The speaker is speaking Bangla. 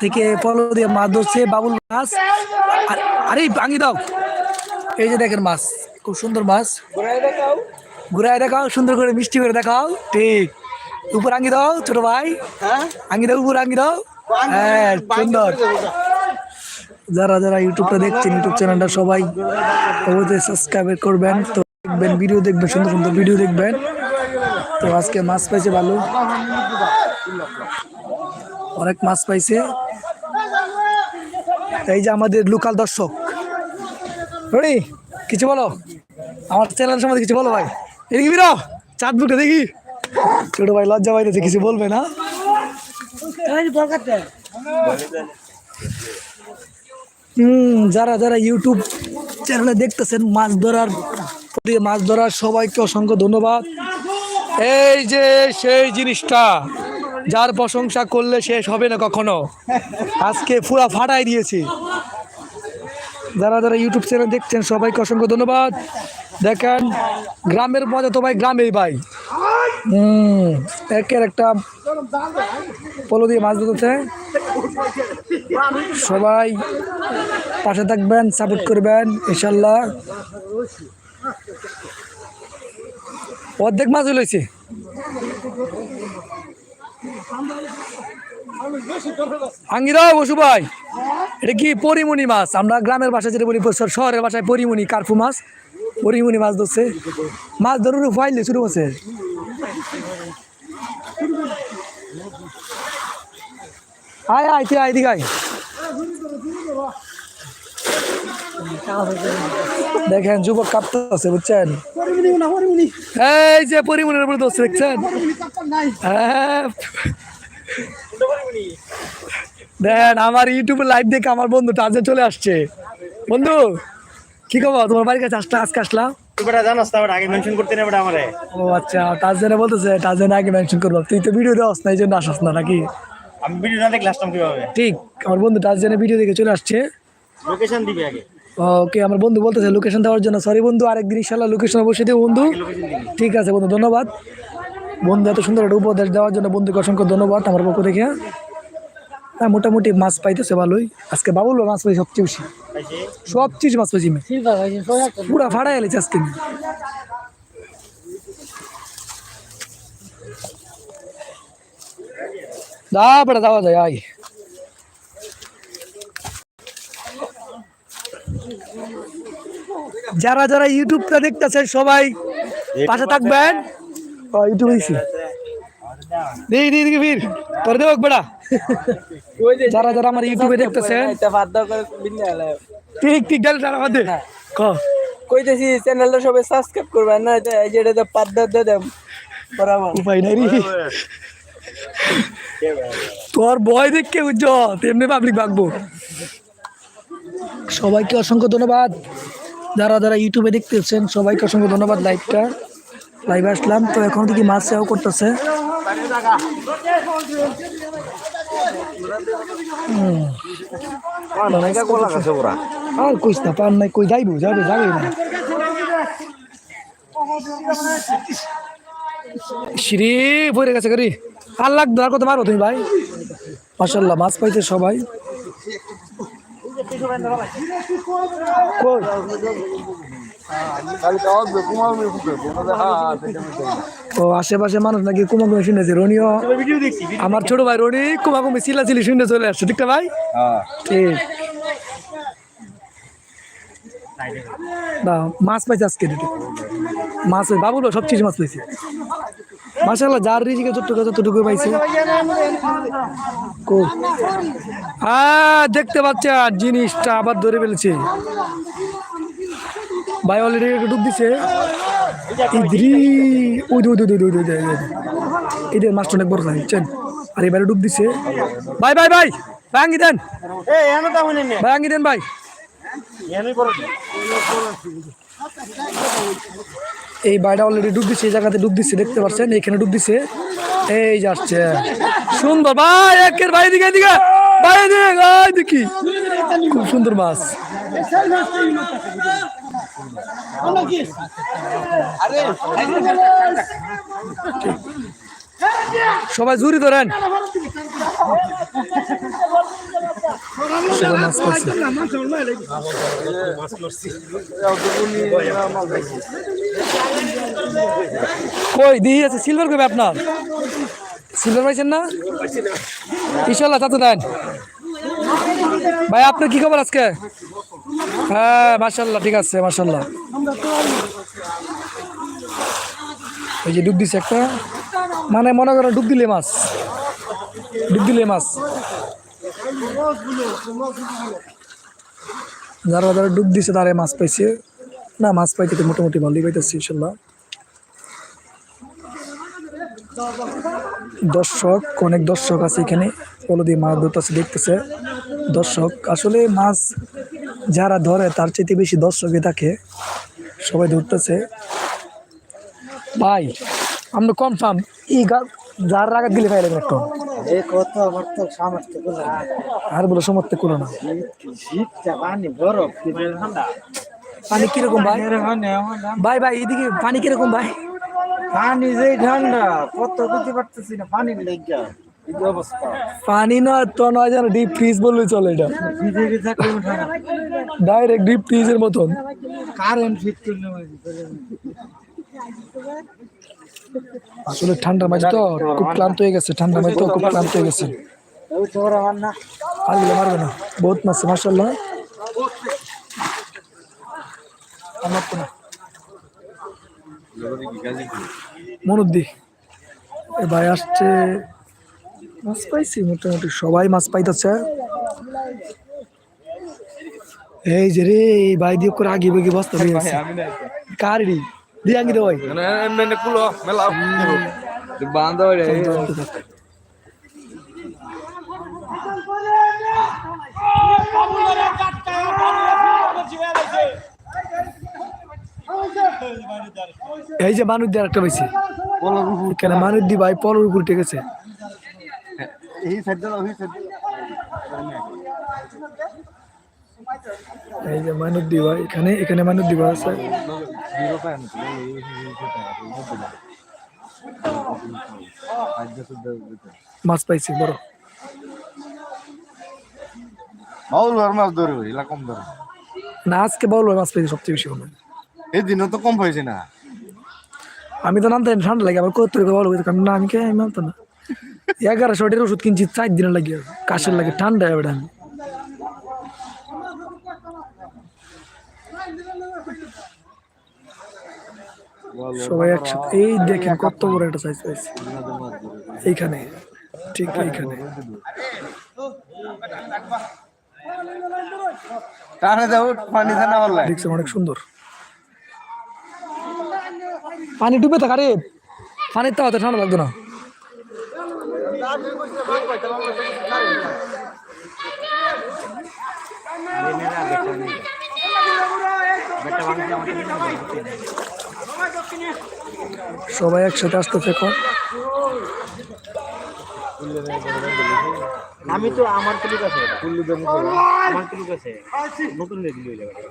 থেকে ফলো দিয়ে মাছ ধরছে বাবুল মাছ। আর- আরে ভাঙি দাও। এই যে দেখেন মাছ খুব সুন্দর মাছ। ঘুরাই দেখাও সুন্দর করে মিষ্টি করে দেখাও। ঠিক। উপর আঙ্গি দাও ছোট ভাই। আঙ্গি দাও উপর আঙ্গি দাও। হ্যাঁ সুন্দর। যারা যারা ইউটিউবটা দেখছেন ইউটিউব চ্যানেলটা সবাই অবশ্যই সাবস্ক্রাইব করবেন। তো দেখবেন ভিডিও দেখবেন সুন্দর সুন্দর ভিডিও দেখবেন। তো আজকে মাছ পাইছে ভালো। অনেক মাছ পাইছে। এই যে আমাদের লোকাল দর্শক। রেডি কিছু বলো? আমার চ্যানেল সম্বন্ধে কিছু বলো ভাই। এদিকে বিরো, চাঁদ বুকে দেখি। ছোট ভাই লজ্জা পাইতেছে, কিছু বলবে না? হুম, যারা যারা ইউটিউব চ্যানেলে দেখতেছেন, মাছ ধরার মাছ ধরার সবাইকে অসংখ্য ধন্যবাদ। এই যে সেই জিনিসটা। যার প্রশংসা করলে শেষ হবে না কখনো। আজকে পুরা ফাটাই দিয়েছি। যারা যারা ইউটিউব চ্যানেল দেখছেন, সবাইকে অসংখ্য ধন্যবাদ। দেখেন, গ্রামের মজা তো ভাই গ্রামেই ভাই। হুম, একের একটা পলো দিয়ে মাছ ধরতে সবাই পাশে থাকবেন সাপোর্ট করবেন, ইনশাল্লাহ। অর্ধেক মাছ হইলেছে আঙ্গিরাও বসু ভাই। এটা কি পরিমণি মাছ? আমরা গ্রামের ভাষায় যেটা বলি শহরের ভাষায় পরিমণি কার্ফু মাছ। পরিমণি মাছ ধরছে। মাছ ধরুন ফাইলে শুরু করছে। আয় আয়, তুই আয় দিকে আয়। দেখেন, যুবক কাঁপতে আছে বুঝছেন? এই যে পরিমণির উপরে দোষ দেখছেন? হ্যাঁ। দেখেন আমার ইউটিউবে লাইভ দেখে আমার বন্ধু টাজে চলে আসছে। বন্ধু কি খবর? তোমার বাড়ির কাছে আসতে আজকে আগে ও আচ্ছা টাজেনে বলতেছে টাজেনে আগে মেনশন করব। তুই তো ভিডিও দেওয়াস না এই জন্য আসাস না নাকি? আমি ভিডিও না দেখলে আসলাম কীভাবে? ঠিক আমার বন্ধু টাজেনে ভিডিও দেখে চলে আসছে। লোকেশন দিবি আগে। ওকে আমার বন্ধু বলতেছে লোকেশন দেওয়ার জন্য। সরি বন্ধু আরেকদিন ইনশাল্লাহ লোকেশন অবশ্যই দেবো বন্ধু। ঠিক আছে বন্ধু ধন্যবাদ। বন্ধু এত সুন্দর একটা উপদেশ দেওয়ার জন্য বন্ধুকে অসংখ্য ধন্যবাদ আমার পক্ষ থেকে। হ্যাঁ মোটামুটি মাছ পাইতেছে ভালোই। আজকে বাবুল মাছ পাই সবচেয়ে বেশি। পাইছে সব চিজ মাছ পাইছি আমি পুরা ফাড়া এলেছে আজকে আমি। দা যাওয়া যায় আয়। যারা যারা ইউটিউবটা দেখতেছেন সবাই পাশে থাকবেন। ও, ইউটিউব দিছি। দিই দিই তোর দেখ বেড়া। যারা যারা আমার ইউটিউবে দেখতেছেন ঠিক ঠিক গেল তারা ক। কইতেছি চ্যানেলটা সবাই সাবস্ক্রাইব করবেন না এটা পাদ্দা দিয়ে দেব বরাবর। উপায় নাই রে। তোর বয় দেখকে বুঝছ তেমনি পাবলিক ভাগবো। সবাইকে অসংখ্য ধন্যবাদ। যারা যারা ইউটিউবে দেখতেছেন সবাইকে অসংখ্য ধন্যবাদ লাইভটা লাইভে আসলাম তো এখন থেকে মাছ সেও করতেছে। আর কইস না পান নাই কই যাইবো যাবে যাবে না। শ্রী ভরে গেছে করি আর লাগতো আর কত মারো তুমি ভাই? মাসাল্লাহ মাছ পাইছে সবাই। কই? ও, আশেপাশে মানুষ নাকি কুমাকুমি শুনেছে, রনিও। আমার ছোট ভাই রনি কুমাকুমি চিলাচিলি শুনে চলে আসছে, ঠিক ভাই? ঠিক। মাছ পাইছে আজকে দুটো। মাছ বাবুলো সব কিছু মাছ পাইছে। মাসাল্লাহ যার রিজিকে যতটুকু যতটুকু পাইছে। দেখতে পাচ্ছেন, জিনিসটা আবার ধরে ফেলেছে। ভাই অলরেডি ডুব দিছে। ইদ্রি ওই ওই ওই ওই ওই এদের মাছটা অনেক বড় বুঝছেন আর এবারে ডুব দিছে। ভাই ভাই ভাই আঙ্গি দেন। এই আঙ্গি দেন ভাই। এই বাইটা অলরেডি ডুব দিচ্ছে এই জায়গাতে ডুব দিচ্ছে দেখতে পাচ্ছেন? এখানে ডুব দিচ্ছে এই যাচ্ছে সুন্দর ভাই একের ভাই দিকে দেখ ভাই দেখি। খুব সুন্দর মাছ। সবাই জুড়ি ধরেন। কই দিহি আছে সিলভার কবে আপনার? সিলভার পাইছেন না? ইনশাল্লাহ তা তো দেন। ভাই আপনার কি খবর আজকে? হ্যাঁ মার্শাল্লাহ ঠিক আছে মার্শাল্লাহ এই যে ডুব দিছে একটা। মানে মনে করো ডুব দিলে মাছ। ডুব দিলে মাছ। যারা যারা ডুব দিছে তারা মাছ পাইছে। না, মাছ পাইতে তো মোটামুটি ভালোই পাইতেছি ইনশাল্লাহ দর্শক, অনেক দর্শক আছে এখানে। পলো দিয়ে মাছ ধরতেছে, দেখতেছে। দর্শক, আসলে মাছ যারা ধরে তার চাইতে বেশি দর্শকে থাকে। সবাই ধরতেছে। ভাই আমরা কনফার্ম এই যার রাগাত গেলে পাইলে একটু আর বলে সমর্থ করো না। পানি কীরকম ভাই? ভাই ভাই এদিকে পানি কীরকম ভাই? পানি যে ঠান্ডা কত বুঝতে পারতেছি না পানি লেগে। পানি নয় তো নয় যেন ডিপ ফ্রিজ বললে চলে এটা। ঠান্ডা ডাইরেক্ট ডিপ ফ্রিজের মতন কারেন্ট ফিট আসলে ঠান্ডার মাঝে তো খুব ক্লান্ত হয়ে গেছে ঠান্ডার মাঝে তো খুব ক্লান্ত হয়ে গেছে। ওই তোর আমার না আরগুলো মারবে না বহুত মাছ মার্শাল্লাহ না। মনুদ্দি এ ভাই আসছে মাছ পাইছি মোটামুটি সবাই মাছ পাইতেছে। এই যে রে ভাই দিয়ে করে আগে বেগে বস্তা দিয়ে আছে। কারি দিয়ে আঙ্গি রে। ভাই এই যে মানুষ দিয়ে একটা পাইছি। কেন মানুষ দি ভাই পলর উপর গেছে। এই সাইড ওই সাইড এই যে মানুষ দি ভাই এখানে এখানে মানুষ দি ভাই আছে। মাছ পাইছি বড়। বাউল মাছ এলা কম না আজকে বলব মাছ পাইছি সবচেয়ে বেশি। এই দিনও তো কম না। আমি তো নামতে ঠান্ডা লাগে আবার কত কারণ না আমি কে আমি না। এগারোশো টাকার ওষুধ কিনছি চার দিনের লাগে কাশের লাগে ঠান্ডা এবার আমি সবাই একসাথে এই দেখেন কত বড় একটা সাইজ পাইছি এইখানে ঠিক এইখানে। দেখছেন অনেক সুন্দর। পানি ডুবে থাকা রে পানির তো ঠান্ডা লাগতো না। সবাই একসাথে আসতেছে এখন আমি তো আমার ক্লিক আছে কুল্লু দেব আমার ক্লিক আছে। নতুন দিয়ে দিল ঠিক আছে।